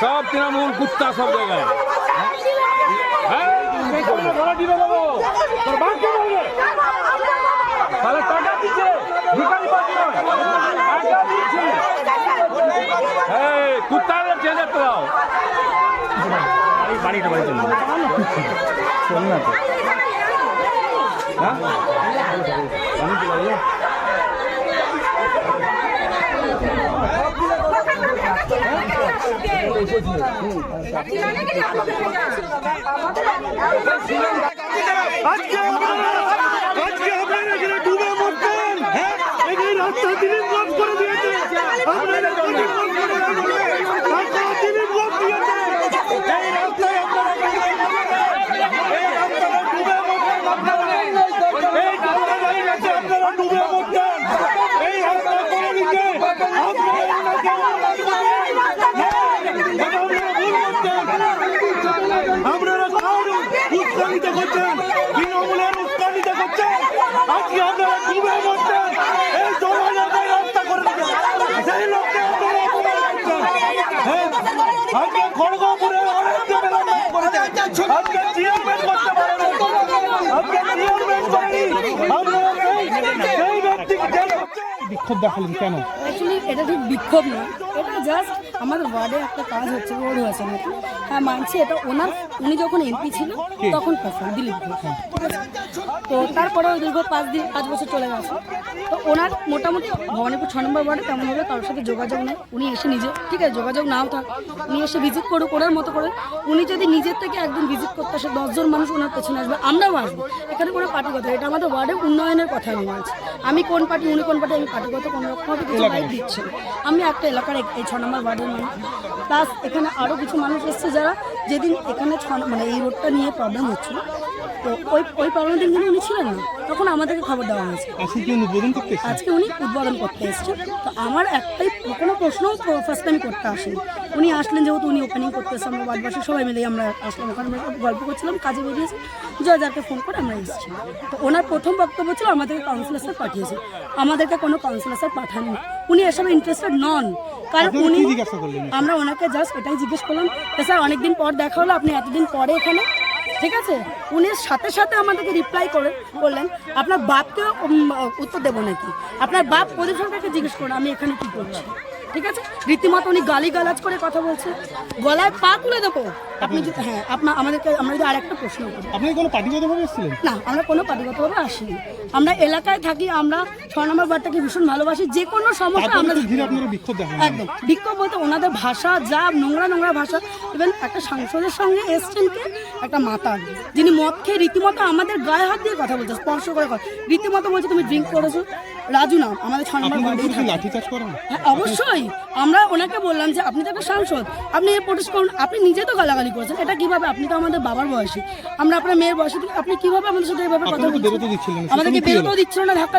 সব তৃণমূল কুত্তা সব জায়গায়। হ্যাঁ, তাহলে টাকা দিচ্ছে। কুত্তাদের করতে বাড়িটা বাড়ি চলুন চল না তো হ্যাঁ আমি তো বাড়ি আজকে আজকে আপনারা হ্যাঁ করে দিয়েছে আপনারা দিলীপ ব্লক করে দিয়েছে রাস্তা দিলীপ ব্লক দিয়েছে এই রাস্তায় আপনারা এই রাস্তাটা ডুবে মরতেন আপনারা এই রাস্তা দাঁড়িয়ে গেছে আপনারা ডুবে মরতেন এই রাস্তা করে দিতে আপনারা এনাকে আপনারা কারণ উৎসাহিত করছেন তৃণমূলের উৎসাহিত করছেন। আজকে আপনারা ডুবে মরছেন এই জমানাকে রাস্তা করে দিচ্ছেন সেই লোককে আপনারা অপমান করছেন হ্যাঁ? আজকে খড়গপুরে অনেক করেছেন। আজকে চেয়ারম্যান করতে পারেন। আজকে চেয়ারম্যান করেনি আপনারা সেই সেই ব্যক্তিকে বিক্ষোভ দেখালেন কেন? অ্যাকচুয়ালি এটা ঠিক বিক্ষোভ না। এটা জাস্ট আমাদের ওয়ার্ডে একটা কাজ হচ্ছে রোড হয়েছে নাকি? হ্যাঁ মানছি এটা ওনার উনি যখন এমপি ছিল তখন কথা দিলীপ ঘোষ। ঠিক আছে তো তারপরে ওই দীর্ঘ পাঁচ দিন পাঁচ বছর চলে গেছে। তো ওনার মোটামুটি ভবানীপুর ছ নম্বর ওয়ার্ডে তেমনভাবে কারোর সাথে যোগাযোগ নেই। উনি এসে নিজে ঠিক আছে যোগাযোগ নাও থাক। উনি এসে ভিজিট করুক ওনার মতো করে। উনি যদি নিজের থেকে একদিন ভিজিট করতে আসে দশজন মানুষ ওনার পেছনে আসবে আমরাও আসব। এখানে কোনো পার্টি কথা এটা আমাদের ওয়ার্ডের উন্নয়নের কথা আমি বলছি আমি কোন পার্টি উনি কোন পার্টি আমি পার্টিগত কোনো রকমভাবে কিছু লাইট দিচ্ছি আমি একটা এলাকার এই ছ নম্বর ওয়ার্ডের মানুষ। প্লাস এখানে আরও কিছু মানুষ এসছে যারা যেদিন এখানে ছ মানে এই রোডটা নিয়ে প্রবলেম হচ্ছিল। তো ওই ওই প্রবলেম দিন কিন্তু উনি ছিলেন না তখন আমাদেরকে খবর দেওয়া হয়েছে। আজকে কি উদ্বোধন করতে আজকে উনি উদ্বোধন করতে এসেছেন। তো আমার একটাই কোনো প্রশ্ন ফার্স্ট টাইম করতে আসেনি। উনি আসলেন যেহেতু উনি ওপেনিং করতে এসে আমরা বাদবাসী সবাই মিলেই আমরা আসলাম। ওখানে আমরা গল্প করছিলাম কাজে বেরিয়েছি। জয় যাকে ফোন করে আমরা এসেছি। তো ওনার প্রথম বক্তব্য ছিল আমাদেরকে কাউন্সিলর স্যার পাঠিয়েছে। আমাদেরকে কোনো কাউন্সিলর স্যার পাঠাননি। উনি এসবে ইন্টারেস্টেড নন। কারণ উনি আমরা ওনাকে জাস্ট এটাই জিজ্ঞেস করলাম যে স্যার অনেকদিন পর দেখা হলো আপনি এতদিন পরে এখানে? ঠিক আছে? উনি সাথে সাথে আমাদেরকে রিপ্লাই করে বললেন আপনার বাপকে উত্তর দেবো নাকি? আপনার বাপ প্রদীপ সরকারকে জিজ্ঞেস করুন আমি এখানে কি করছি? ঠিক আছে? রীতিমতো উনি গালি গালাজ করে কথা বলছে। গলায় পা তুলে দেবো? আপনি যদি হ্যাঁ আপনার আমাদেরকে আমরা যদি আরেকটা প্রশ্ন করি। আপনি কোনো পার্টিগতভাবে এসেছিলেন? না আমরা কোনো পার্টিগতভাবে আসিনি। আমরা এলাকায় থাকি আমরা ছ নম্বর বারটাকে ভীষণ ভালোবাসি যে কোনো সমস্যা আমরা একদম। বিক্ষোভ বলতে ওনাদের ভাষা যা নোংরা নোংরা ভাষা ইভেন একটা সাংসদের সঙ্গে এসছেন কে? একটা মাতা যিনি মদ খেয়ে রীতিমতো আমাদের গায়ে হাত দিয়ে কথা বলছে স্পর্শ করে কথা। রীতিমতো বলছে তুমি ড্রিঙ্ক করেছ? রাজু নাম আমাদের ছ নম্বর বাড়ি হয়? অবশ্যই। আমরা ওনাকে বললাম যে আপনি তো একটা সাংসদ আপনি এই প্রোটেস্ট করুন। আপনি নিজে তো গালাগালি করেছেন এটা কীভাবে? আপনি তো আমাদের বাবার বয়সী। আমরা আপনার মেয়ের বয়সী থেকে আপনি কীভাবে আমাদের সাথে এভাবে কথা বলছেন? আমাদেরকে? বেরোতেও দিচ্ছিল না ধাক্কা